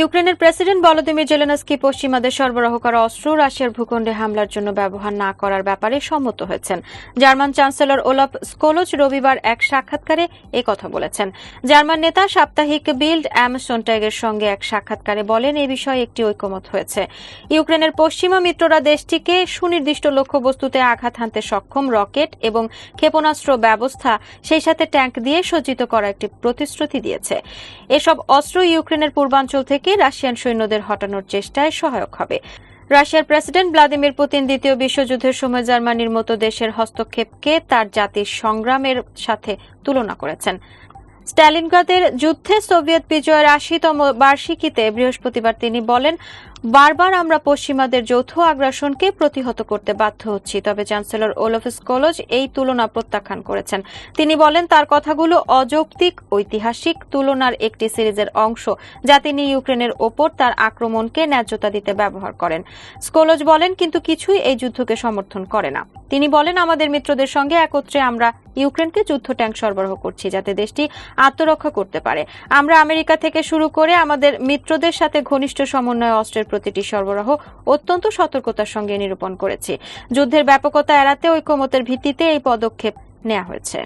ইউক্রেনের president Volodymyr Zelensky পশ্চিমাদের সরবরাহ করা অস্ত্র রাশিয়ার ভূখণ্ডে হামলার জন্য ব্যবহার না করার ব্যাপারে সম্মত হয়েছেন। জার্মান চ্যান্সেলর ওলফ স্কোলোচ রবিবার এক সাক্ষাৎকারে কথা বলেছেন। জার্মান নেতা সাপ্তাহিক বিল্ড অ্যাম সোনট্যাগের সঙ্গে এক সাক্ষাৎকারে বলেন, এ বিষয়ে একটি ঐকমত হয়েছে। ইউক্রেনের পশ্চিমা মিত্ররা দেশটিকে সুনির্দিষ্ট লক্ষ্যবস্তুতে আঘাত হানতে সক্ষম রকেট এবং ক্ষেপণাস্ত্র ব্যবস্থা সেই সাথে ট্যাঙ্ক দিয়ে সজ্জিত করা একটি প্রতিশ্রুতি দিয়েছে। এসব অস্ত্র ইউক্রেনের পূর্বাঞ্চল থেকে রাশিয়ান সৈন্যদের হটানোর চেষ্টায় সহায়ক হবে। রাশিয়ার প্রেসিডেন্ট ভ্লাদিমির পুতিন দ্বিতীয় বিশ্বযুদ্ধের সময় জার্মানির মতো দেশের হস্তক্ষেপকে তার জাতির সংগ্রামের সাথে তুলনা করেছেন। স্ট্যালিনগ্রাদের যুদ্ধে সোভিয়েত বিজয়ের আশিতম বার্ষিকীতে বৃহস্পতিবার তিনি বলেন বারবার আমরা পশ্চিমাদের যৌথ আগ্রাসনকে প্রতিহত করতে বাধ্য হচ্ছি, তবে চ্যান্সেলর ওলফ স্কোলজ এই তুলনা প্রত্যাখ্যান করেছেন। তিনি বলেন, তার কথাগুলো অযৌক্তিক, ঐতিহাসিক, তুলনার একটি সিরিজের অংশ, যা তিনি ইউক্রেনের ওপর তার আক্রমণকে ন্যায্যতা দিতে ব্যবহার করেন। স্কোলজ বলেন, কিন্তু কিছুই এই যুদ্ধকে সমর্থন করে না। তিনি বলেন, আমাদের মিত্রদের সঙ্গে একত্রে আমরা ইউক্রেনকে যুদ্ধ ট্যাঙ্ক সরবরাহ করছি, যাতে দেশটি আত্মরক্ষা করতে পারে। আমরা আমেরিকা থেকে শুরু করে আমাদের মিত্রদের সাথে ঘনিষ্ঠ সমন্বয় অস্ত্রের প্রতিটি সরবরাহ অত্যন্ত সতর্কতার সঙ্গে নিরূপণ করেছে। যুদ্ধের ব্যাপকতা এড়াতে ঐকমতের ভিত্তিতে এই পদক্ষেপ নেওয়া হয়েছে।